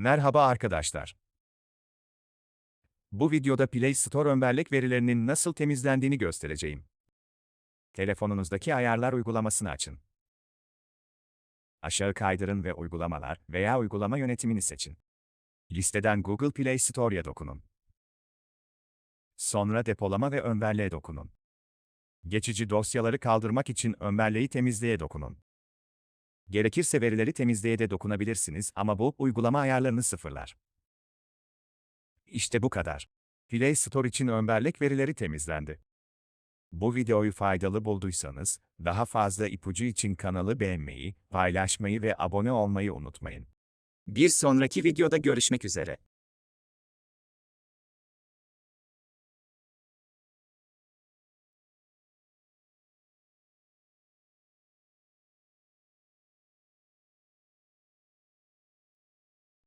Merhaba arkadaşlar. Bu videoda Play Store önberlek verilerinin nasıl temizlendiğini göstereceğim. Telefonunuzdaki ayarlar uygulamasını açın. Aşağı kaydırın ve uygulamalar veya uygulama yönetimini seçin. Listeden Google Play Store'ya dokunun. Sonra depolama ve önberleğe dokunun. Geçici dosyaları kaldırmak için önberleği temizleye dokunun. Gerekirse verileri temizleye de dokunabilirsiniz ama bu uygulama ayarlarını sıfırlar. İşte bu kadar. Play Store için önberlek verileri temizlendi. Bu videoyu faydalı bulduysanız, daha fazla ipucu için kanalı beğenmeyi, paylaşmayı ve abone olmayı unutmayın. Bir sonraki videoda görüşmek üzere.